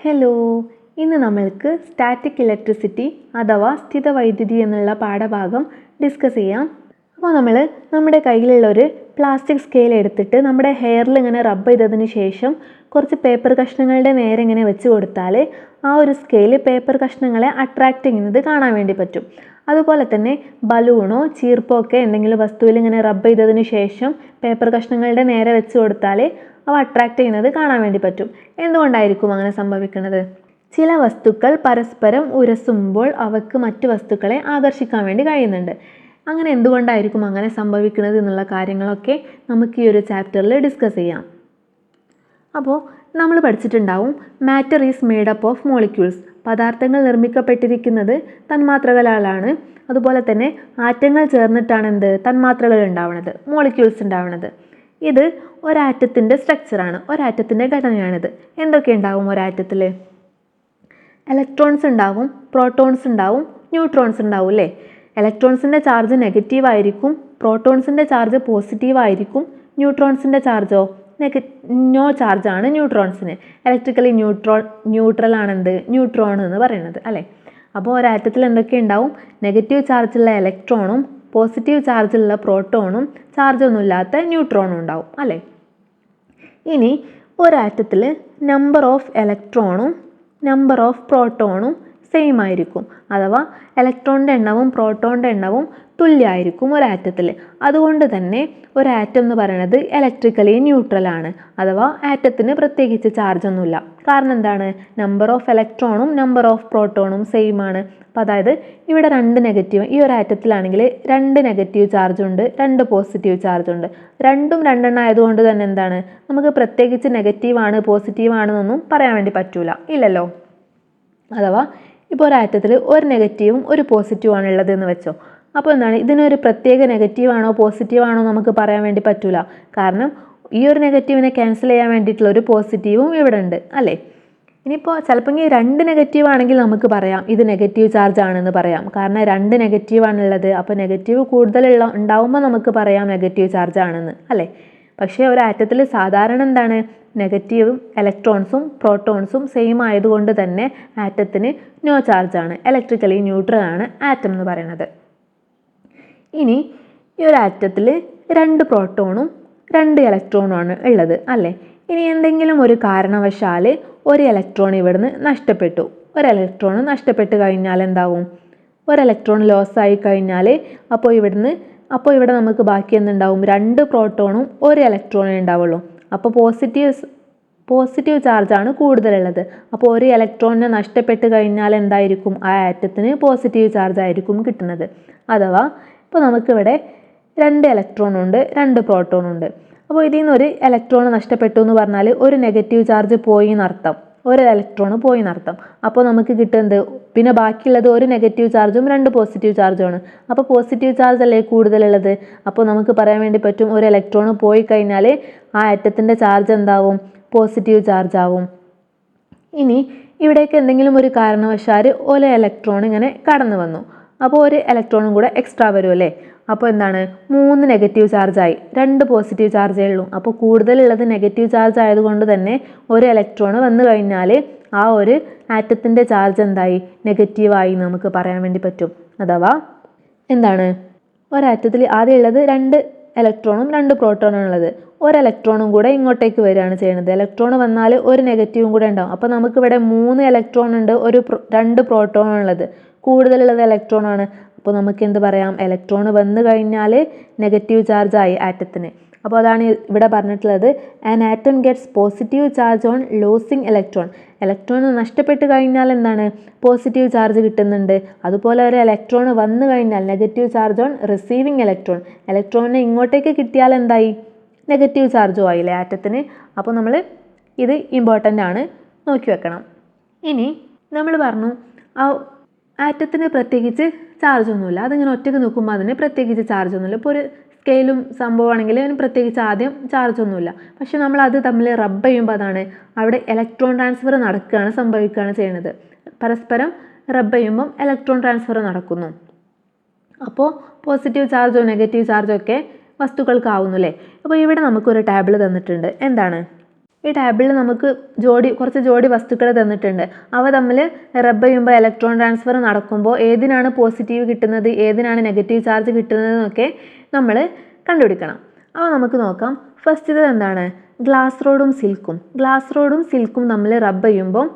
Hello ഇന്ന് നമ്മൾക്ക് static electricity അഥവാ സ്ഥിതവൈദ്യുതി എന്നുള്ള പാഠഭാഗം ഡിസ്കസ് ചെയ്യാം. അപ്പോൾ നമ്മൾ നമ്മുടെ കയ്യിലുള്ള ഒരു പ്ലാസ്റ്റിക് സ്കെയിൽ എടുത്തിട്ട് നമ്മുടെ ഹെയറിൽ ഇങ്ങനെ റബ്ബ് ചെയ്തതിന് ശേഷം കുറച്ച് പേപ്പർ കഷ്ണങ്ങളുടെ നേരെ ഇങ്ങനെ വെച്ച് കൊടുത്താൽ ആ ഒരു സ്കെയിൽ പേപ്പർ കഷ്ണങ്ങളെ അട്രാക്റ്റ് ചെയ്യുന്നത് കാണാൻ വേണ്ടി പറ്റും. അതുപോലെ തന്നെ ബലൂണോ ചീർപ്പോ ഒക്കെ എന്തെങ്കിലും വസ്തുവിൽ ഇങ്ങനെ റബ്ബ് ചെയ്തതിന് ശേഷം പേപ്പർ കഷ്ണങ്ങളുടെ നേരെ വെച്ച് കൊടുത്താൽ അവ അട്രാക്റ്റ് ചെയ്യുന്നത് കാണാൻ വേണ്ടി പറ്റും. എന്തുകൊണ്ടായിരിക്കും അങ്ങനെ സംഭവിക്കുന്നത്? ചില വസ്തുക്കൾ പരസ്പരം ഉരസുമ്പോൾ അവക്ക് മറ്റു വസ്തുക്കളെ ആകർഷിക്കാൻ വേണ്ടി കഴിയുന്നുണ്ട്. അങ്ങനെ എന്തുകൊണ്ടായിരിക്കും അങ്ങനെ സംഭവിക്കുന്നത് എന്നുള്ള കാര്യങ്ങളൊക്കെ നമുക്ക് ഈ ഒരു ചാപ്റ്ററിൽ ഡിസ്കസ് ചെയ്യാം. അപ്പോൾ നമ്മൾ പഠിച്ചിട്ടുണ്ടാവും matter is made up of molecules പദാർത്ഥങ്ങൾ നിർമ്മിക്കപ്പെട്ടിരിക്കുന്നത് തന്മാത്രകളാലാണ്. അതുപോലെ തന്നെ ആറ്റങ്ങൾ ചേർന്നിട്ടാണ് എന്ത് തന്മാത്രകൾ ഉണ്ടാവുന്നത് മോളിക്യൂൾസ് ഉണ്ടാവുന്നത് ഇത് ഒരാറ്റത്തിന്റെ സ്ട്രക്ചറാണ് ഒരാറ്റത്തിന്റെ ഘടനയാണിത്. എന്തൊക്കെ ഉണ്ടാവും ഒരാറ്റത്തിൽ ഇലക്ട്രോൺസ് ഉണ്ടാവും പ്രോട്ടോൺസ് ഉണ്ടാവും ന്യൂട്രോൺസ് ഉണ്ടാവും അല്ലേ? ഇലക്ട്രോൺസിന്റെ ചാർജ് നെഗറ്റീവ് ആയിരിക്കും പ്രോട്ടോൺസിന്റെ ചാർജ് പോസിറ്റീവ് ആയിരിക്കും ന്യൂട്രോൺസിന്റെ ചാർജോ നെഗ നോ ചാർജാണ് ന്യൂട്രോൺസിന് ഇലക്ട്രിക്കലി ന്യൂട്രോൺ ന്യൂട്രൽ ആണെന്ത്? ന്യൂട്രോൺ എന്ന് പറയുന്നത് അല്ലേ? അപ്പോൾ ഒരാറ്റത്തിൽ എന്തൊക്കെ ഉണ്ടാവും? നെഗറ്റീവ് ചാർജുള്ള ഇലക്ട്രോണും പോസിറ്റീവ് ചാർജുള്ള പ്രോട്ടോണും ചാർജൊന്നുമില്ലാത്ത ന്യൂട്രോണും ഉണ്ടാവും അല്ലേ? ഇനി ഒരാറ്റത്തിൽ നമ്പർ ഓഫ് ഇലക്ട്രോണും നമ്പർ ഓഫ് പ്രോട്ടോണും സെയിം ആയിരിക്കും. അഥവാ ഇലക്ട്രോണിന്റെ എണ്ണവും പ്രോട്ടോണിന്റെ എണ്ണവും തുല്യമായിരിക്കും ഒരാറ്റത്തിൽ. അതുകൊണ്ട് തന്നെ ഒരു ആറ്റം എന്ന് പറയുന്നത് ഇലക്ട്രിക്കലി ന്യൂട്രൽ ആണ്. അഥവാ ആറ്റത്തിന് പ്രത്യേകിച്ച് ചാർജ് ഒന്നുമില്ല. കാരണം എന്താണ്? നമ്പർ ഓഫ് ഇലക്ട്രോണും നമ്പർ ഓഫ് പ്രോട്ടോണും സെയിം ആണ്. അപ്പോൾ അതായത് ഇവിടെ രണ്ട് നെഗറ്റീവ് ഈ ഒരു ആറ്റത്തിലാണെങ്കിൽ രണ്ട് നെഗറ്റീവ് ചാർജ് ഉണ്ട് രണ്ട് പോസിറ്റീവ് ചാർജ് ഉണ്ട്. രണ്ടും രണ്ടെണ്ണം ആയതുകൊണ്ട് തന്നെ എന്താണ്? നമുക്ക് പ്രത്യേകിച്ച് നെഗറ്റീവാണ് പോസിറ്റീവാണെന്നൊന്നും പറയാൻ വേണ്ടി പറ്റൂല. ഇല്ലല്ലോ? അഥവാ ഇപ്പോൾ ഒരു ആറ്റത്തിൽ ഒരു നെഗറ്റീവും ഒരു പോസിറ്റീവും ആണ് ഉള്ളത് എന്ന് വെച്ചോ. അപ്പോൾ എന്താണ്? ഇതിനൊരു പ്രത്യേക നെഗറ്റീവ് ആണോ പോസിറ്റീവ് ആണോ നമുക്ക് പറയാൻ വേണ്ടി പറ്റൂല. കാരണം ഈ ഒരു നെഗറ്റീവിനെ ക്യാൻസൽ ചെയ്യാൻ വേണ്ടിയിട്ടുള്ള ഒരു പോസിറ്റീവും ഇവിടെ ഉണ്ട് അല്ലേ? ഇനിയിപ്പോൾ ചിലപ്പോൾ ഈ രണ്ട് നെഗറ്റീവ് ആണെങ്കിൽ നമുക്ക് പറയാം ഇത് നെഗറ്റീവ് ചാർജ് ആണെന്ന് പറയാം. കാരണം രണ്ട് നെഗറ്റീവ് ആണുള്ളത് അപ്പോൾ നെഗറ്റീവ് കൂടുതലുള്ള ഉണ്ടാവുമ്പോൾ നമുക്ക് പറയാം നെഗറ്റീവ് ചാർജ് ആണെന്ന് അല്ലേ? പക്ഷേ ഒരു ആറ്റത്തിൽ സാധാരണ എന്താണ്? നെഗറ്റീവും ഇലക്ട്രോൺസും പ്രോട്ടോൺസും സെയിം ആയതുകൊണ്ട് തന്നെ ആറ്റത്തിന് നോ ചാർജാണ് ഇലക്ട്രിക്കലി ന്യൂട്രൽ ആണ് ആറ്റം എന്ന് പറയുന്നത്. ഇനി ഈ ഒരു ആറ്റത്തിൽ രണ്ട് പ്രോട്ടോണും രണ്ട് ഇലക്ട്രോണും ആണ് ഉള്ളത് അല്ലേ? ഇനി എന്തെങ്കിലും ഒരു കാരണവശാൽ ഒരു ഇലക്ട്രോൺ ഇവിടുന്ന് നഷ്ടപ്പെട്ടു. ഒരു ഇലക്ട്രോൺ നഷ്ടപ്പെട്ട് കഴിഞ്ഞാൽ എന്താവും? ഒരു ഇലക്ട്രോൺ ലോസ് ആയി കഴിഞ്ഞാൽ അപ്പോൾ ഇവിടുന്ന് അപ്പോൾ ഇവിടെ നമുക്ക് ബാക്കി എന്തുണ്ടാവും? രണ്ട് പ്രോട്ടോണും ഒരു ഇലക്ട്രോണേ ഉണ്ടാവുള്ളൂ. അപ്പോൾ പോസിറ്റീവ് പോസിറ്റീവ് ചാർജാണ് കൂടുതലുള്ളത്. അപ്പോൾ ഒരു ഇലക്ട്രോണിനെ നഷ്ടപ്പെട്ട് കഴിഞ്ഞാൽ എന്തായിരിക്കും? ആ ആറ്റത്തിന് പോസിറ്റീവ് ചാർജ് ആയിരിക്കും കിട്ടുന്നത്. അഥവാ ഇപ്പോൾ നമുക്കിവിടെ രണ്ട് ഇലക്ട്രോൺ ഉണ്ട് രണ്ട് പ്രോട്ടോൺ ഉണ്ട്. അപ്പോൾ ഇതിൽ നിന്ന് ഒരു ഇലക്ട്രോൺ നഷ്ടപ്പെട്ടു എന്ന് പറഞ്ഞാൽ ഒരു നെഗറ്റീവ് ചാർജ് പോയി എന്നർത്ഥം. ഒരു ഇലക്ട്രോൺ പോയി എന്നർത്ഥം അപ്പോൾ നമുക്ക് കിട്ടുന്നത് പിന്നെ ബാക്കിയുള്ളത് ഒരു നെഗറ്റീവ് ചാർജും രണ്ട് പോസിറ്റീവ് ചാർജുമാണ് അപ്പോൾ പോസിറ്റീവ് ചാർജ് അല്ലേ കൂടുതലുള്ളത്? അപ്പോൾ നമുക്ക് പറയാൻ വേണ്ടി പറ്റും ഒരു ഇലക്ട്രോൺ പോയി കഴിഞ്ഞാൽ ആ അറ്റത്തിന്റെ ചാർജ് എന്താവും? പോസിറ്റീവ് ചാർജ് ആവും. ഇനി ഇവിടേക്ക് എന്തെങ്കിലും ഒരു കാരണവശാൽ ഒരു ഇലക്ട്രോൺ ഇങ്ങനെ കടന്നു വന്നു. അപ്പോൾ ഒരു ഇലക്ട്രോണും കൂടെ എക്സ്ട്രാ വരും അല്ലേ? അപ്പോൾ എന്താണ്? മൂന്ന് നെഗറ്റീവ് ചാർജായി രണ്ട് പോസിറ്റീവ് ചാർജേ ഉള്ളൂ അപ്പോൾ കൂടുതലുള്ളത് നെഗറ്റീവ് ചാർജ് ആയതുകൊണ്ട് തന്നെ ഒരു ഇലക്ട്രോൺ വന്നു കഴിഞ്ഞാൽ ആ ഒരു ആറ്റത്തിന്റെ ചാർജ് എന്തായി? നെഗറ്റീവായി നമുക്ക് പറയാൻ വേണ്ടി പറ്റും. അഥവാ എന്താണ്? ഒരാറ്റത്തിൽ ആദ്യം ഉള്ളത് രണ്ട് ഇലക്ട്രോണും രണ്ട് പ്രോട്ടോണും ഉള്ളത്. ഒരു ഇലക്ട്രോണും കൂടെ ഇങ്ങോട്ടേക്ക് വരികയാണ് ചെയ്യുന്നത്. ഇലക്ട്രോൺ വന്നാൽ ഒരു നെഗറ്റീവും കൂടെ ഉണ്ടാവും. അപ്പോൾ നമുക്കിവിടെ മൂന്ന് ഇലക്ട്രോൺ ഉണ്ട് ഒരു രണ്ട് പ്രോട്ടോൺ ഉള്ളത്. കൂടുതലുള്ളത് ഇലക്ട്രോൺ ആണ്. അപ്പോൾ നമുക്ക് എന്ത് പറയാം? ഇലക്ട്രോൺ വന്നു കഴിഞ്ഞാൽ നെഗറ്റീവ് ചാർജ് ആയി ആറ്റത്തിന് അപ്പോൾ അതാണ് ഇവിടെ പറഞ്ഞിട്ടുള്ളത്. An atom gets positive charge on losing electron electron നഷ്ടപ്പെട്ട് കഴിഞ്ഞാൽ എന്താണ്? പോസിറ്റീവ് ചാർജ് കിട്ടുന്നുണ്ട്. അതുപോലെ ഒരു ഇലക്ട്രോൺ വന്നു കഴിഞ്ഞാൽ negative charge on receiving electron ഇലക്ട്രോണിനെ ഇങ്ങോട്ടേക്ക് കിട്ടിയാൽ എന്തായി? നെഗറ്റീവ് ചാർജും ആയില്ലേ ആറ്റത്തിന് അപ്പോൾ നമ്മൾ ഇത് ഇമ്പോർട്ടന്റ് ആണ്. നോക്കി വെക്കണം. ഇനി നമ്മൾ പറഞ്ഞു ആ ആറ്റത്തിന് പ്രത്യേകിച്ച് ചാർജ് ഒന്നുമില്ല. അതിങ്ങനെ ഒറ്റയ്ക്ക് നിൽക്കുമ്പോൾ അതിന് പ്രത്യേകിച്ച് ചാർജ് ഒന്നുമില്ല. ഇപ്പോൾ ഒരു സ്കെയിലും സംഭവമാണെങ്കിൽ അതിന് പ്രത്യേകിച്ച് ആദ്യം ചാർജ് ഒന്നുമില്ല. പക്ഷെ നമ്മൾ അത് തമ്മിൽ റബ്ബ് ചെയ്യുമ്പോൾ അതാണ് അവിടെ ഇലക്ട്രോൺ ട്രാൻസ്ഫർ നടക്കുകയാണ് സംഭവിക്കുകയാണ് ചെയ്യുന്നത്. പരസ്പരം റബ്ബ് ചെയ്യുമ്പം ഇലക്ട്രോൺ ട്രാൻസ്ഫർ നടക്കുന്നു. അപ്പോൾ പോസിറ്റീവ് ചാർജോ നെഗറ്റീവ് ചാർജോ ഒക്കെ വസ്തുക്കൾക്കാവുന്നു അല്ലേ? അപ്പോൾ ഇവിടെ നമുക്കൊരു ടേബിൾ തന്നിട്ടുണ്ട്. എന്താണ്? ഈ ടാബിളിൽ നമുക്ക് ജോഡി കുറച്ച് ജോഡി വസ്തുക്കൾ തന്നിട്ടുണ്ട്. അവ തമ്മിൽ റബ്ബ് ചെയ്യുമ്പോൾ ഇലക്ട്രോൺ ട്രാൻസ്ഫർ നടക്കുമ്പോൾ ഏതിനാണ് പോസിറ്റീവ് കിട്ടുന്നത് ഏതിനാണ് നെഗറ്റീവ് ചാർജ് കിട്ടുന്നത് എന്നൊക്കെ നമ്മൾ കണ്ടുപിടിക്കണം. അപ്പോൾ നമുക്ക് നോക്കാം. ഫസ്റ്റ് ഇത് എന്താണ്? ഗ്ലാസ് റോഡും സിൽക്കും ഗ്ലാസ് റോഡും സിൽക്കും നമ്മൾ റബ്ബ് ചെയ്യുമ്പോൾ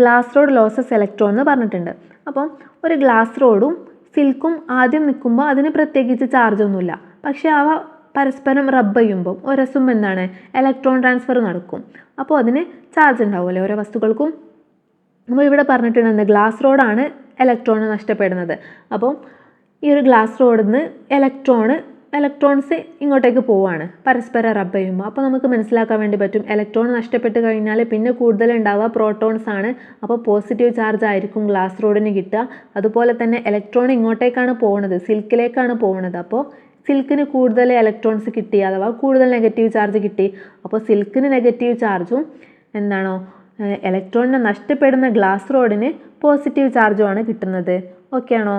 ഗ്ലാസ് റോഡ് ലോസസ് ഇലക്ട്രോൺ എന്ന് പറഞ്ഞിട്ടുണ്ട്. അപ്പം ഒരു ഗ്ലാസ് റോഡും സിൽക്കും ആദ്യം നിൽക്കുമ്പോൾ അതിന് പ്രത്യേകിച്ച് ചാർജ് ഒന്നുമില്ല. പക്ഷേ അവ പരസ്പരം റബ്ബ് ചെയ്യുമ്പം ഒരസും എന്താണ്? ഇലക്ട്രോൺ ട്രാൻസ്ഫർ നടക്കും. അപ്പോൾ അതിന് ചാർജ് ഉണ്ടാവുമല്ലോ ഓരോ വസ്തുക്കൾക്കും. നമ്മൾ ഇവിടെ പറഞ്ഞിട്ടുണ്ട് ഗ്ലാസ് റോഡാണ് ഇലക്ട്രോൺ നഷ്ടപ്പെടുന്നത്. അപ്പം ഈ ഒരു ഗ്ലാസ് റോഡിൽ നിന്ന് ഇലക്ട്രോണ് ഇലക്ട്രോൺസ് ഇങ്ങോട്ടേക്ക് പോവാണ്. പരസ്പരം റബ്ബ് ചെയ്യുമ്പോൾ അപ്പോൾ നമുക്ക് മനസ്സിലാക്കാൻ വേണ്ടി പറ്റും ഇലക്ട്രോൺ നഷ്ടപ്പെട്ട് കഴിഞ്ഞാൽ പിന്നെ കൂടുതൽ ഉണ്ടാവുക പ്രോട്ടോൺസ് ആണ്. അപ്പോൾ പോസിറ്റീവ് ചാർജ് ആയിരിക്കും ഗ്ലാസ് റോഡിന് കിട്ടുക. അതുപോലെ തന്നെ ഇലക്ട്രോൺ ഇങ്ങോട്ടേക്കാണ് പോകുന്നത് സിൽക്കിലേക്കാണ് പോകുന്നത് അപ്പോൾ സിൽക്കിന് കൂടുതൽ ഇലക്ട്രോൺസ് കിട്ടി അഥവാ കൂടുതൽ നെഗറ്റീവ് ചാർജ് കിട്ടി. അപ്പോൾ സിൽക്കിന് നെഗറ്റീവ് ചാർജും എന്താണോ ഇലക്ട്രോണിനെ നഷ്ടപ്പെടുന്ന ഗ്ലാസ് റോഡിന് പോസിറ്റീവ് ചാർജുമാണ് കിട്ടുന്നത്. ഓക്കെ ആണോ?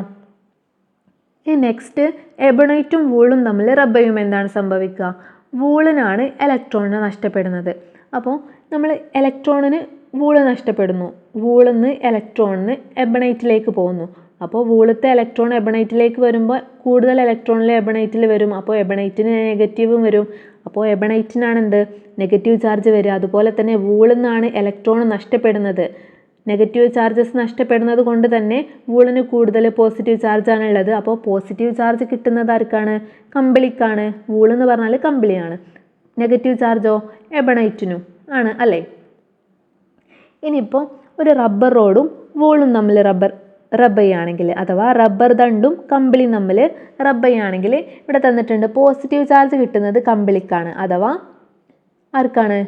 ഈ നെക്സ്റ്റ് എബണൈറ്റും വൂളും തമ്മിൽ റബ്ബ് ചെയ്യുമ്പോൾ എന്താണ് സംഭവിക്കുക? വൂളിനാണ് ഇലക്ട്രോണിനെ നഷ്ടപ്പെടുന്നത്. അപ്പോൾ നമ്മൾ ഇലക്ട്രോണിന് വൂൾ നഷ്ടപ്പെടുന്നു. വൂളിൽ നിന്ന് ഇലക്ട്രോണിന് എബണൈറ്റിലേക്ക് പോകുന്നു. അപ്പോൾ വൂളത്തെ ഇലക്ട്രോൺ എബണൈറ്റിലേക്ക് വരുമ്പോൾ കൂടുതൽ ഇലക്ട്രോണിൽ എബണൈറ്റിൽ വരും. അപ്പോൾ എബണൈറ്റിന് നെഗറ്റീവും വരും. അപ്പോൾ എബണൈറ്റിനാണ് എന്ത്? നെഗറ്റീവ് ചാർജ് വരിക. അതുപോലെ തന്നെ വൂളിൽ നിന്നാണ് ഇലക്ട്രോൺ നഷ്ടപ്പെടുന്നത്. നെഗറ്റീവ് ചാർജസ് നഷ്ടപ്പെടുന്നത് കൊണ്ട് തന്നെ വൂളിന് കൂടുതൽ പോസിറ്റീവ് ചാർജാണ് ഉള്ളത്. അപ്പോൾ പോസിറ്റീവ് ചാർജ് കിട്ടുന്നത് ആർക്കാണ്? കമ്പിളിക്കാണ്. വൂളെന്ന് പറഞ്ഞാൽ കമ്പിളിയാണ്. നെഗറ്റീവ് ചാർജോ എബണൈറ്റിനും ആണ് അല്ലേ? ഇനിയിപ്പോൾ ഒരു റബ്ബർ റോഡും വൂളും തമ്മിൽ റബ്ബർ റബ്ബ് ചെയ്യുകയാണെങ്കിൽ അഥവാ റബ്ബർ ദണ്ടും കമ്പിളിയും തമ്മിൽ റബ്ബ് ചെയ്യുകയാണെങ്കിൽ ഇവിടെ തന്നിട്ടുണ്ട് പോസിറ്റീവ് ചാർജ് കിട്ടുന്നത് കമ്പിളിക്കാണ് അഥവാ ആർക്കാണ്?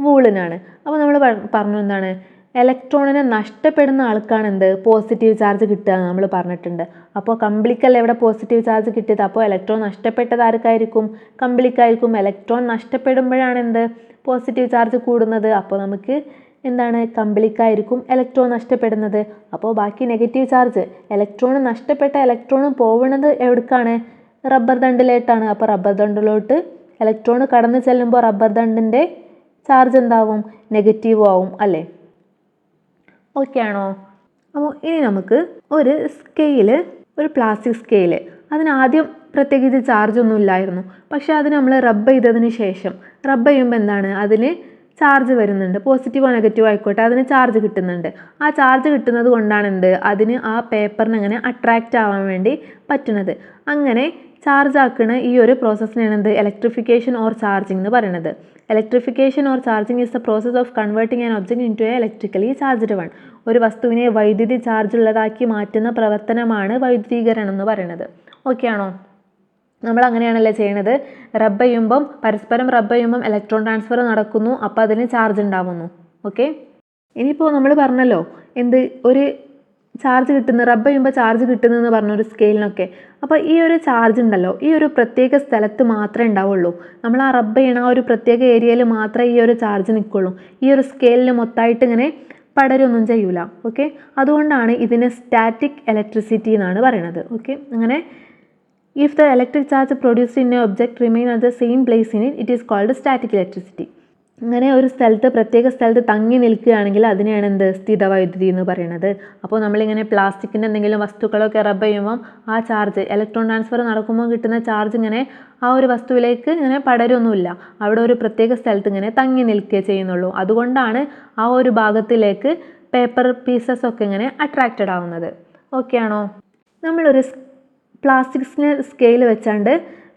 വൂളിനാണ്. അപ്പോൾ നമ്മൾ പറഞ്ഞു എന്താണ്? ഇലക്ട്രോണിനെ നഷ്ടപ്പെടുന്ന ആൾക്കാണ് എന്ത്? പോസിറ്റീവ് ചാർജ് കിട്ടുക നമ്മൾ പറഞ്ഞിട്ടുണ്ട്. അപ്പോൾ കമ്പിളിക്കല്ല ഇവിടെ പോസിറ്റീവ് ചാർജ് കിട്ടിയത്? അപ്പോൾ ഇലക്ട്രോൺ നഷ്ടപ്പെട്ടത് ആർക്കായിരിക്കും? കമ്പിളിക്കായിരിക്കും. ഇലക്ട്രോൺ നഷ്ടപ്പെടുമ്പോഴാണ് എന്ത്? പോസിറ്റീവ് ചാർജ് കൂടുന്നത്. അപ്പോൾ നമുക്ക് എന്താണ്? കമ്പിളിക്കായിരിക്കും ഇലക്ട്രോൺ നഷ്ടപ്പെടുന്നത്. അപ്പോൾ ബാക്കി നെഗറ്റീവ് ചാർജ് ഇലക്ട്രോൺ നഷ്ടപ്പെട്ട ഇലക്ട്രോൺ പോകുന്നത് എവിടേക്കാണ്? റബ്ബർ ദണ്ടിലേട്ടാണ് അപ്പോൾ റബ്ബർ ദണ്ടിലോട്ട് ഇലക്ട്രോൺ കടന്നു ചെല്ലുമ്പോൾ റബ്ബർ ദണ്ടിന്റെ ചാർജ് എന്താവും? നെഗറ്റീവ് ആവും അല്ലേ? ഓക്കെ ആണോ? അപ്പോൾ ഇനി നമുക്ക് ഒരു സ്കെയിൽ ഒരു പ്ലാസ്റ്റിക് സ്കെയിൽ അതിനാദ്യം പ്രത്യേകിച്ച് ചാർജ് ഒന്നും ഇല്ലായിരുന്നു. പക്ഷേ അത് നമ്മൾ റബ്ബ് ചെയ്തതിന് ശേഷം റബ്ബ് ചെയ്യുമ്പോൾ എന്താണ്? അതിന് ചാർജ് വരുന്നുണ്ട്. പോസിറ്റീവോ നെഗറ്റീവോ ആയിക്കോട്ടെ അതിന് ചാർജ് കിട്ടുന്നുണ്ട്. ആ ചാർജ് കിട്ടുന്നത് കൊണ്ടാണ് എന്ത് അതിന് ആ പേപ്പറിന് അങ്ങനെ അട്രാക്റ്റ് ആവാൻ വേണ്ടി പറ്റുന്നത്. അങ്ങനെ ചാർജ് ആക്കുന്ന ഈ ഒരു പ്രോസസ്സിനാണ് എന്ത്? ഇലക്ട്രിഫിക്കേഷൻ ഓർ ചാർജിങ് എന്ന് പറയുന്നത് electrification or charging is the process of converting an object into a electrically charged one ഒരു വസ്തുവിനെ വൈദ്യുതി ചാർജ് ഉള്ളതാക്കി മാറ്റുന്ന പ്രവർത്തനമാണ് വൈദ്യുതീകരണം എന്ന് പറയുന്നത് ഓക്കെ ആണോ? നമ്മൾ അങ്ങനെയാണല്ലേ ചെയ്യണത്? റബ്ബ് ചെയ്യുമ്പം പരസ്പരം റബ്ബ് ചെയ്യുമ്പം ഇലക്ട്രോൺ ട്രാൻസ്ഫർ നടക്കുന്നു അപ്പോൾ അതിന് ചാർജ് ഉണ്ടാവുന്നു. ഓക്കെ ഇനിയിപ്പോൾ നമ്മൾ പറഞ്ഞല്ലോ എന്ത് ഒരു ചാർജ് കിട്ടുന്ന റബ്ബ് ചെയ്യുമ്പോൾ ചാർജ് കിട്ടുന്നതെന്ന് പറഞ്ഞ ഒരു സ്കെയിലിനൊക്കെ അപ്പോൾ ഈ ഒരു ചാർജ് ഉണ്ടല്ലോ ഈ ഒരു പ്രത്യേക സ്ഥലത്ത് മാത്രമേ ഉണ്ടാവുള്ളൂ. നമ്മൾ ആ റബ്ബ് ചെയ്യണ ആ ഒരു പ്രത്യേക ഏരിയയിൽ മാത്രമേ ഈ ഒരു ചാർജ് നിൽക്കുള്ളൂ ഈ ഒരു സ്കെയിലിൽ മൊത്തമായിട്ട് ഇങ്ങനെ പടരൊന്നും ചെയ്യൂല. ഓക്കെ അതുകൊണ്ടാണ് ഇതിനെ സ്റ്റാറ്റിക് ഇലക്ട്രിസിറ്റി എന്നാണ് പറയണത്. ഓക്കെ അങ്ങനെ if the electric charge produced in a object remain at the same place in it is called static electricity അങ്ങനെ ഒരു സ്ഥലത്ത് പ്രത്യേക സ്ഥലത്ത് തങ്ങി നിൽക്കുകയാണെങ്കിൽ അതിനെയാണ് എന്ത്? സ്ഥിതവൈദ്യുതി എന്ന് പറയുന്നത്. അപ്പോൾ നമ്മളിങ്ങനെ പ്ലാസ്റ്റിക്കിന്റെ എന്തെങ്കിലും വസ്തുക്കളൊക്കെ റബ്ബ് ചെയ്യുമ്പം ആ ചാർജ് ഇലക്ട്രോൺ ട്രാൻസ്ഫർ നടക്കുമ്പോൾ കിട്ടുന്ന ചാർജ് ഇങ്ങനെ ആ ഒരു വസ്തുവിലേക്ക് ഇങ്ങനെ പടരൊന്നുമില്ല. അവിടെ ഒരു പ്രത്യേക സ്ഥലത്ത് ഇങ്ങനെ തങ്ങി നിൽക്കുകയേ ചെയ്യുന്നുള്ളൂ. അതുകൊണ്ടാണ് ആ ഒരു ഭാഗത്തിലേക്ക് പേപ്പർ പീസസ് ഒക്കെ ഇങ്ങനെ അട്രാക്റ്റഡ് ആവുന്നത്. ഓക്കെ ആണോ? നമ്മളൊരു പ്ലാസ്റ്റിക്സിന് സ്കെയിൽ വെച്ചാണ്ട്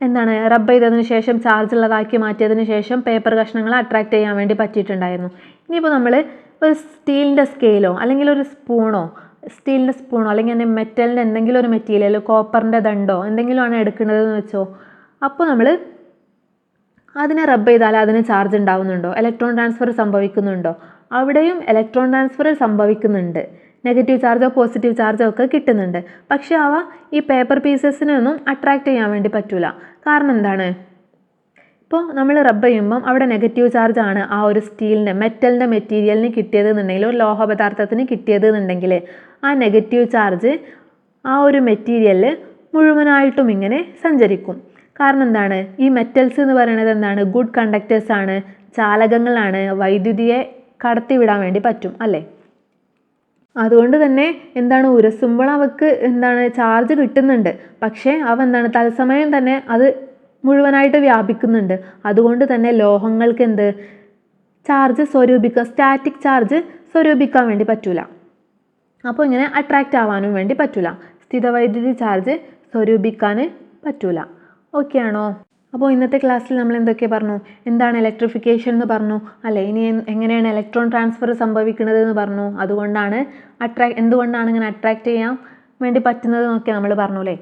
എന്താണ് റബ്ബ് ചെയ്തതിന് ശേഷം ചാർജ് ഉള്ളതാക്കി മാറ്റിയതിന് ശേഷം പേപ്പർ കഷ്ണങ്ങൾ അട്രാക്റ്റ് ചെയ്യാൻ വേണ്ടി പറ്റിയിട്ടുണ്ടായിരുന്നു. ഇനിയിപ്പോൾ നമ്മൾ ഒരു സ്റ്റീലിന്റെ സ്കെയിലോ അല്ലെങ്കിൽ ഒരു സ്പൂണോ സ്റ്റീലിന്റെ സ്പൂണോ അല്ലെങ്കിൽ തന്നെ മെറ്റലിന്റെ എന്തെങ്കിലും ഒരു മെറ്റീരിയൽ കോപ്പറിന്റെ ദണ്ടോ എന്തെങ്കിലും ആണ് എടുക്കുന്നതെന്ന് വെച്ചോ അപ്പോൾ നമ്മൾ അതിനെ റബ്ബ് ചെയ്താൽ അതിന് ചാർജ് ഉണ്ടാവുന്നുണ്ടോ? ഇലക്ട്രോൺ ട്രാൻസ്ഫർ സംഭവിക്കുന്നുണ്ടോ? അവിടെയും ഇലക്ട്രോൺ ട്രാൻസ്ഫർ സംഭവിക്കുന്നുണ്ട്. നെഗറ്റീവ് ചാർജോ പോസിറ്റീവ് ചാർജോ ഒക്കെ കിട്ടുന്നുണ്ട്. പക്ഷേ അവ ഈ പേപ്പർ പീസസിനൊന്നും അട്രാക്റ്റ് ചെയ്യാൻ വേണ്ടി പറ്റൂല. കാരണം എന്താണ്? ഇപ്പോൾ നമ്മൾ റബ്ബ് ചെയ്യുമ്പം അവിടെ നെഗറ്റീവ് ചാർജാണ് ആ ഒരു സ്റ്റീലിന്റെ മെറ്റലിന്റെ മെറ്റീരിയലിന് കിട്ടിയത് എന്നുണ്ടെങ്കിൽ ഒരു ലോഹ പദാർത്ഥത്തിന് കിട്ടിയത് എന്നുണ്ടെങ്കിൽ ആ നെഗറ്റീവ് ചാർജ് ആ ഒരു മെറ്റീരിയലിൽ മുഴുവനായിട്ടും ഇങ്ങനെ സഞ്ചരിക്കും. കാരണം എന്താണ്? ഈ മെറ്റൽസ് എന്ന് പറയുന്നത് എന്താണ്? ഗുഡ് കണ്ടക്ടേഴ്സാണ് ചാലകങ്ങളാണ് വൈദ്യുതിയെ കടത്തിവിടാൻ വേണ്ടി പറ്റും അല്ലേ? അതുകൊണ്ട് തന്നെ എന്താണ് ഉരസുമ്പോൾ അവക്ക് എന്താണ് ചാർജ് കിട്ടുന്നുണ്ട്. പക്ഷേ അവ എന്താണ് തത്സമയം തന്നെ അത് മുഴുവനായിട്ട് വ്യാപിക്കുന്നുണ്ട്. അതുകൊണ്ട് തന്നെ ലോഹങ്ങൾക്ക് എന്ത് ചാർജ് സ്വരൂപിക്കുക സ്റ്റാറ്റിക് ചാർജ് സ്വരൂപിക്കാൻ വേണ്ടി പറ്റൂല. അപ്പോൾ ഇങ്ങനെ അട്രാക്റ്റ് ആവാനും വേണ്ടി പറ്റൂല. സ്ഥിതവൈദ്യുതി ചാർജ് സ്വരൂപിക്കാൻ പറ്റൂല. ഓക്കെ ആണോ? അപ്പോൾ ഇന്നത്തെ ക്ലാസ്സിൽ നമ്മൾ എന്തൊക്കെ പറഞ്ഞു? എന്താണ് ഇലക്ട്രിഫിക്കേഷൻ എന്ന് പറഞ്ഞു. അല്ലേ ഇനി എങ്ങനെയാണ് ഇലക്ട്രോൺ ട്രാൻസ്ഫർ സംഭവിക്കുന്നത് എന്ന് പറഞ്ഞു. അതുകൊണ്ടാണ് അട്രാക്ട് എന്തുകൊണ്ടാണ് ഇങ്ങനെ അട്രാക്റ്റ് ചെയ്യാൻ വേണ്ടി പറ്റുന്നത് എന്നൊക്കെ നമ്മൾ പറഞ്ഞു അല്ലേ?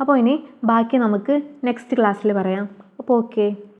അപ്പോൾ ഇനി ബാക്കി നമുക്ക് നെക്സ്റ്റ് ക്ലാസ്സിൽ പറയാം. അപ്പോൾ ഓക്കെ